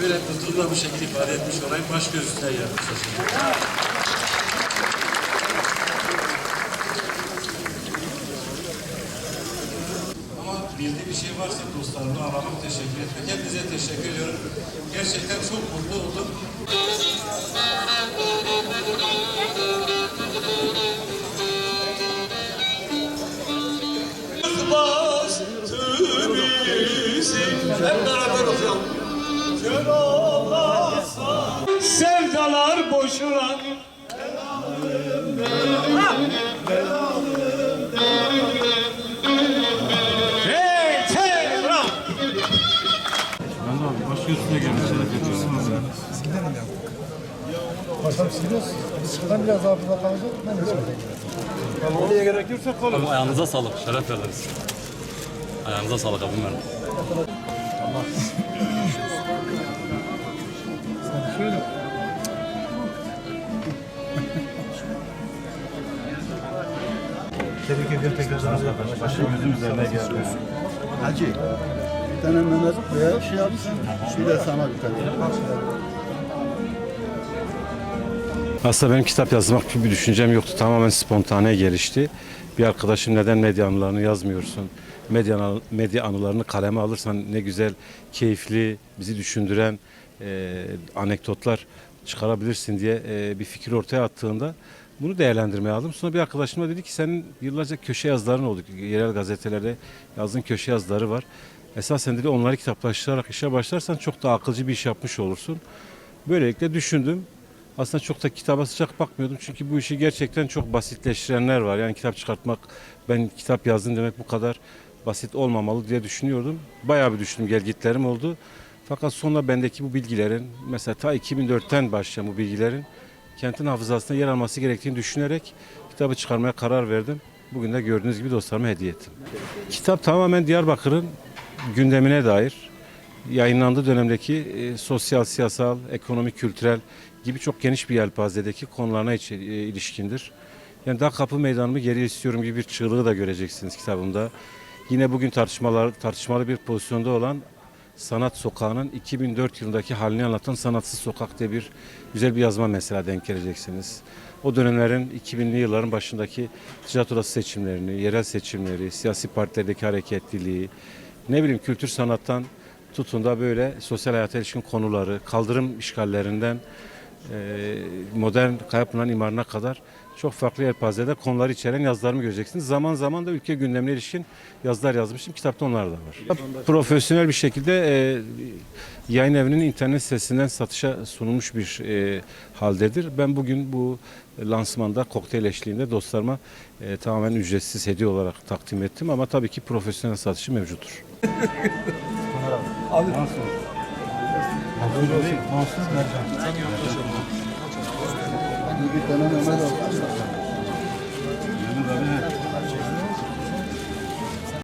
böyle huzurla bu şekilde ifade etmiş olayım. Baş göz üstüne gelmiş. Ama bildiği bir şey varsa dostlarımla aramak, teşekkür etmek. Hepinize teşekkür ediyorum. Gerçekten çok mutlu oldum. Hep beraber okuyalım. Sevdalar boşuna Hey, hey, bravo. Baş göz üstüne gelmiş. Paşam siliyoruz. Biz çıkadan biraz daha burada kalacak. Ben de çıkacağım. Oraya gerekirse kalır. Abi ayağınıza sağlık, şeref verdiniz. Ayağınıza sağlık abim benim. Şöyle. Tebrik ediyorum tekrardan arkadaşlar. Başım gözüm üzerine geldi. Hacı, bir tane Mehmet veya şey yapsın. Bir de sana bir tane. Aslında benim kitap yazmak gibi bir düşüncem yoktu. Tamamen spontane gelişti. Bir arkadaşım neden medya anılarını yazmıyorsun? Medya, medya anılarını kaleme alırsan ne güzel, keyifli, bizi düşündüren e, anekdotlar çıkarabilirsin diye e, bir fikir ortaya attığında bunu değerlendirmeye aldım. Sonra bir arkadaşım da dedi ki senin yıllarca köşe yazıların oldu. Yerel gazetelerde yazdığın köşe yazıları var. Esasen dedi onları kitaplaştırarak işe başlarsan çok daha akılcı bir iş yapmış olursun. Böylelikle düşündüm. Aslında çok da kitaba sıcak bakmıyordum çünkü bu işi gerçekten çok basitleştirenler var. Yani kitap çıkartmak, ben kitap yazdım demek bu kadar basit olmamalı diye düşünüyordum. Bayağı bir düşündüm, gelgitlerim oldu. Fakat sonra bendeki bu bilgilerin, mesela ta 2004'ten başlayan bu bilgilerin kentin hafızasında yer alması gerektiğini düşünerek kitabı çıkarmaya karar verdim. Bugün de gördüğünüz gibi dostlarıma hediye ettim. Kitap tamamen Diyarbakır'ın gündemine dair yayınlandığı dönemdeki e, sosyal, siyasal, ekonomik, kültürel gibi çok geniş bir yelpazedeki konularına içi- e, ilişkindir. Yani daha kapı meydanımı geri istiyorum gibi bir çığlığı da göreceksiniz kitabımda. Yine bugün tartışmalar tartışmalı bir pozisyonda olan Sanat Sokağı'nın 2004 yılındaki halini anlatan Sanatsız Sokak diye bir güzel bir yazma mesela denk geleceksiniz. O dönemlerin 2000'li yılların başındaki ticaret odası seçimlerini, yerel seçimleri, siyasi partilerdeki hareketliliği, ne bileyim kültür sanattan tutun da böyle sosyal hayata ilişkin konuları, kaldırım işgallerinden modern Kayapınar imarına kadar çok farklı yelpazede konuları içeren yazılarımı göreceksiniz. Zaman zaman da ülke gündemine ilişkin yazılar yazmışım. Kitapta onlar da var. Profesyonel bir şekilde e, yayın evinin internet sitesinden satışa sunulmuş bir e, haldedir. Ben bugün bu lansmanda kokteyl eşliğinde dostlarıma e, tamamen ücretsiz hediye olarak takdim ettim. Ama tabii ki profesyonel satışı mevcuttur. Bir tane Mehmet al. Mehmet abi.